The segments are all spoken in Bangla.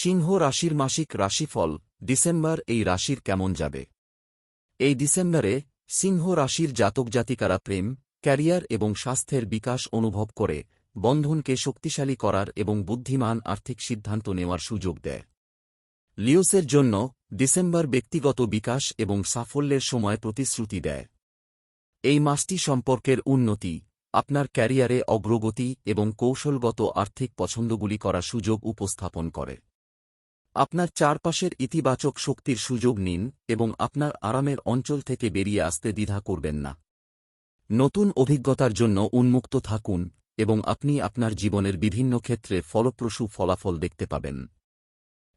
সিংহ রাশির মাসিক রাশিফল, ডিসেম্বর এই রাশির কেমন যাবে? এই ডিসেম্বরে সিংহ রাশির জাতক জাতিকারা প্রেম, ক্যারিয়ার এবং স্বাস্থ্যের বিকাশ অনুভব করে, বন্ধনকে শক্তিশালী করার এবং বুদ্ধিমান আর্থিক সিদ্ধান্ত নেওয়ার সুযোগ দেয়। লিওসের জন্য ডিসেম্বর ব্যক্তিগত বিকাশ এবং সাফল্যের সময় প্রতিশ্রুতি দেয়। এই মাসটি সম্পর্কের উন্নতি, আপনার ক্যারিয়ারে অগ্রগতি এবং কৌশলগত আর্থিক পছন্দগুলি করার সুযোগ উপস্থাপন করে। আপনার চারপাশের ইতিবাচক শক্তির সুযোগ নিন এবং আপনার আরামের অঞ্চল থেকে বেরিয়ে আসতে দ্বিধা করবেন না। নতুন অভিজ্ঞতার জন্য উন্মুক্ত থাকুন এবং আপনি আপনার জীবনের বিভিন্ন ক্ষেত্রে ফলপ্রসূ ফলাফল দেখতে পাবেন।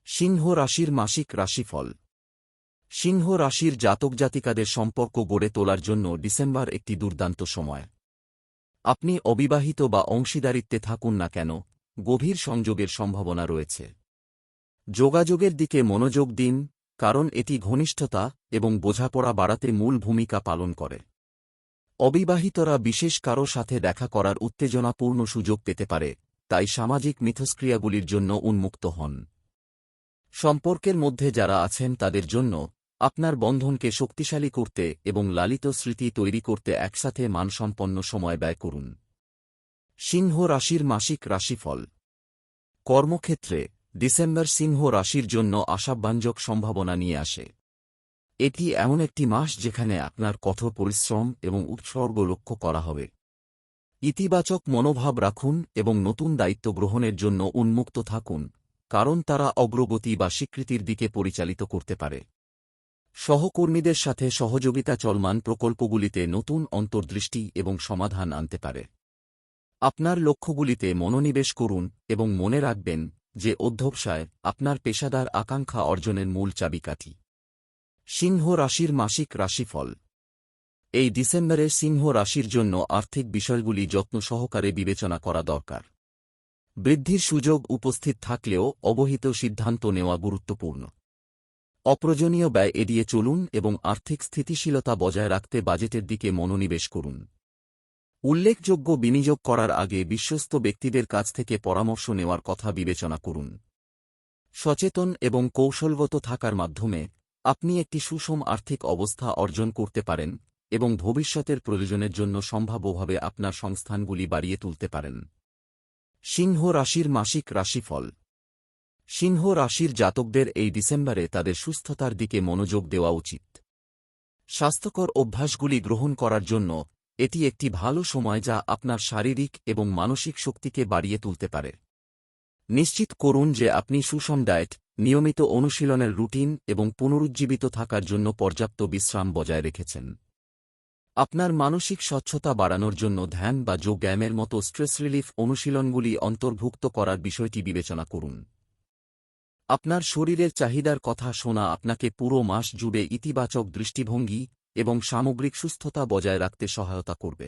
সিংহ রাশির মাসিক রাশিফল। সিংহ রাশির জাতক জাতিকাদের সম্পর্ক গড়ে তোলার জন্য ডিসেম্বর একটি দুর্দান্ত সময়। আপনি অবিবাহিত বা অংশীদারিত্বে থাকুন না কেন, গভীর সংযোগের সম্ভাবনা রয়েছে। যোগাযোগের দিকে মনোযোগ দিন, কারণ এটি ঘনিষ্ঠতা এবং বোঝাপড়া বাড়াতে মূল ভূমিকা পালন করে। অবিবাহিতরা বিশেষ কারও সাথে দেখা করার উত্তেজনাপূর্ণ সুযোগ পেতে পারে, তাই সামাজিক মিথস্ক্রিয়াগুলির জন্য উন্মুক্ত হন। সম্পর্কের মধ্যে যারা আছেন তাদের জন্য আপনার বন্ধনকে শক্তিশালী করতে এবং লালিত স্মৃতি তৈরি করতে একসাথে মানসম্পন্ন সময় ব্যয় করুন। সিংহ রাশির মাসিক রাশিফল। কর্মক্ষেত্রে ডিসেম্বর সিংহ রাশির জন্য আশাব্যঞ্জক সম্ভাবনা নিয়ে আসে। এটি এমন একটি মাস যেখানে আপনার কঠোর পরিশ্রম এবং উৎসর্গ লক্ষ্য করা হবে। ইতিবাচক মনোভাব রাখুন এবং নতুন দায়িত্ব গ্রহণের জন্য উন্মুক্ত থাকুন, কারণ তারা অগ্রগতি বা স্বীকৃতির দিকে পরিচালিত করতে পারে। সহকর্মীদের সাথে সহযোগিতা চলমান প্রকল্পগুলিতে নতুন অন্তর্দৃষ্টি এবং সমাধান আনতে পারে। আপনার লক্ষ্যগুলিতে মনোনিবেশ করুন এবং মনে রাখবেন যে অধ্যবসায় আপনার পেশাদার আকাঙ্ক্ষা অর্জনের মূল চাবিকাঠি। সিংহ রাশির মাসিক রাশিফল। এই ডিসেম্বরে সিংহ রাশির জন্য আর্থিক বিষয়গুলি যত্ন সহকারে বিবেচনা করা দরকার। বৃদ্ধির সুযোগ উপস্থিত থাকলেও অবহিত সিদ্ধান্ত নেওয়া গুরুত্বপূর্ণ। অপ্রয়োজনীয় ব্যয় এড়িয়ে চলুন এবং আর্থিক স্থিতিশীলতা বজায় রাখতে বাজেটের দিকে মনোনিবেশ করুন। উল্লেখযোগ্য বিনিয়োগ করার আগে বিশ্বস্ত ব্যক্তিদের কাছ থেকে পরামর্শ নেওয়ার কথা বিবেচনা করুন। সচেতন এবং কৌশলগত থাকার মাধ্যমে আপনি একটি সুষম আর্থিক অবস্থা অর্জন করতে পারেন এবং ভবিষ্যতের প্রয়োজনের জন্য সম্ভাব্যভাবে আপনার সংস্থানগুলি বাড়িয়ে তুলতে পারেন। সিংহ রাশির মাসিক রাশিফল। সিংহ রাশির জাতকদের এই ডিসেম্বরে তাদের সুস্থতার দিকে মনোযোগ দেওয়া উচিত। স্বাস্থ্যকর অভ্যাসগুলি গ্রহণ করার জন্য এটি একটি ভালো সময় যা আপনার শারীরিক এবং মানসিক শক্তিকে বাড়িয়ে তুলতে পারে। নিশ্চিত করুন যে আপনি সুষম ডায়েট, নিয়মিত অনুশীলনের রুটিন এবং পুনরুজ্জীবিত থাকার জন্য পর্যাপ্ত বিশ্রাম বজায় রেখেছেন। আপনার মানসিক স্বচ্ছতা বাড়ানোর জন্য ধ্যান বা যোগব্যায়ামের মতো স্ট্রেস রিলিফ অনুশীলনগুলি অন্তর্ভুক্ত করার বিষয়টি বিবেচনা করুন। আপনার শরীরের চাহিদার কথা শোনা আপনাকে পুরো মাস জুড়ে ইতিবাচক দৃষ্টিভঙ্গি এবং সামগ্রিক সুস্থতা বজায় রাখতে সহায়তা করবে।